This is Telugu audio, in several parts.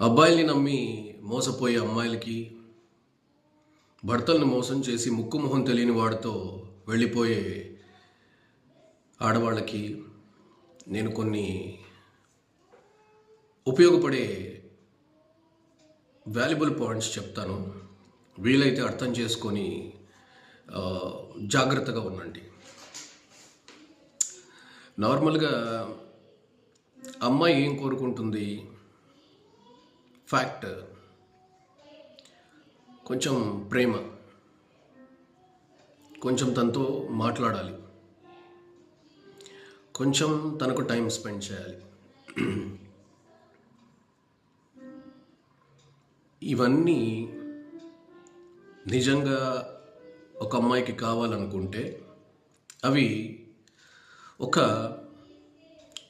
అబ్బాయిల్ని నమ్మి మోసపోయే అమ్మాయిలకి భర్తలను మోసం చేసి ముక్కు మొహం తెలియని వాడితో వెళ్ళిపోయే ఆడవాళ్ళకి నేను కొన్ని ఉపయోగపడే వాల్యుబుల్ పాయింట్స్ చెప్తాను. వీలైతే అర్థం చేసుకొని జాగ్రత్తగా ఉండండి. నార్మల్గా అమ్మాయి ఏం కోరుకుంటుంది? ఫ్యాక్ట్ కొంచెం ప్రేమ. కొంచెం తనతో మాట్లాడాలి. కొంచెం తనకు టైం స్పెండ్ చేయాలి. ఇవన్నీ నిజంగా ఒక అమ్మాయికి కావాలనుకుంటే అవి ఒక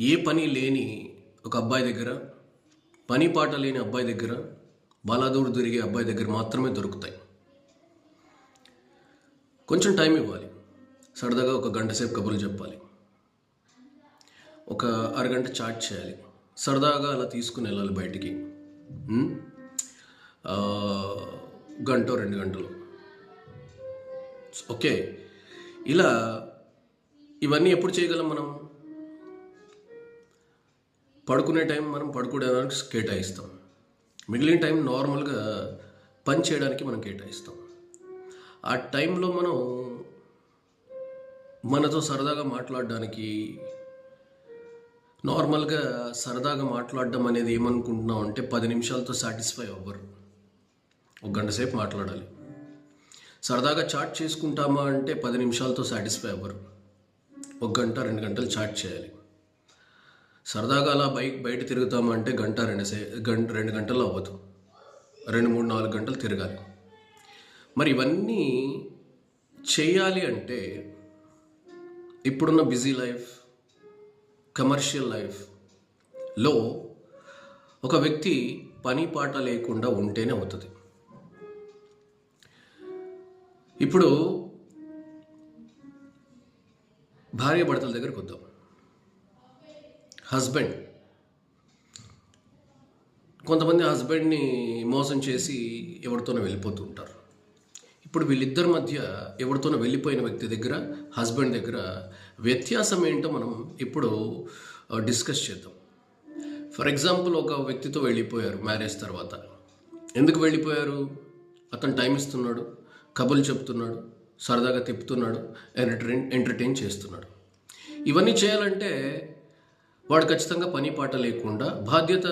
ఏ పని లేని ఒక అబ్బాయి దగ్గర పని పాట లేని అబ్బాయి దగ్గర బాలాదూరు తిరిగే అబ్బాయి దగ్గర మాత్రమే దొరుకుతాయి. కొంచెం టైం ఇవ్వాలి. సరదాగా ఒక గంట సేపు కబుర్లు చెప్పాలి. ఒక అరగంట చాట్ చేయాలి. సరదాగా అలా తీసుకుని వెళ్ళాలి బయటికి. గంట రెండు గంటలు. ఓకే. ఇలా ఇవన్నీ ఎప్పుడు చేయగలం మనం? పడుకునే టైం మనం పడుకోవడానికి కేటాయిస్తాం. మిగిలిన టైం నార్మల్గా పని చేయడానికి మనం కేటాయిస్తాం. ఆ టైంలో మనం మనతో సరదాగా మాట్లాడడానికి నార్మల్గా సరదాగా మాట్లాడడం అనేది ఏమనుకుంటున్నాం అంటే పది నిమిషాలతో సాటిస్ఫై అవ్వరు. ఒక గంట సేపు మాట్లాడాలి. సరదాగా చాట్ చేసుకుంటామా అంటే పది నిమిషాలతో సాటిస్ఫై అవ్వరు. ఒక గంట రెండు గంటలు చాట్ చేయాలి. సరదాగా అలా బైక్ బయట తిరుగుతామంటే గంట రెండు సే గంట రెండు గంటలు అవ్వదు. రెండు మూడు నాలుగు గంటలు తిరగాలి. మరి ఇవన్నీ చేయాలి అంటే ఇప్పుడున్న బిజీ లైఫ్ కమర్షియల్ లైఫ్లో ఒక వ్యక్తి పని పాట లేకుండా ఉంటేనే అవుతుంది. ఇప్పుడు భార్య భర్తల దగ్గరికి వద్దాం. హస్బెండ్. కొంతమంది హస్బెండ్ని మోసం చేసి ఎవరితోనో వెళ్ళిపోతూ ఉంటారు ఇప్పుడు వీళ్ళిద్దరి మధ్య ఎవరితోనో వెళ్ళిపోయిన వ్యక్తి దగ్గర హస్బెండ్ దగ్గర వ్యత్యాసం ఏంటో మనం ఇప్పుడు డిస్కస్ చేద్దాం. ఫర్ ఎగ్జాంపుల్ ఒక వ్యక్తితో వెళ్ళిపోయారు మ్యారేజ్ తర్వాత. ఎందుకు వెళ్ళిపోయారు? అతను టైం ఇస్తున్నాడు కబుర్లు చెప్తున్నాడు సరదాగా తిప్పుతున్నాడు ఎంటర్టైన్ ఎంటర్టైన్ చేస్తున్నాడు. ఇవన్నీ చేయాలంటే వాడు ఖచ్చితంగా పని పాట లేకుండా బాధ్యత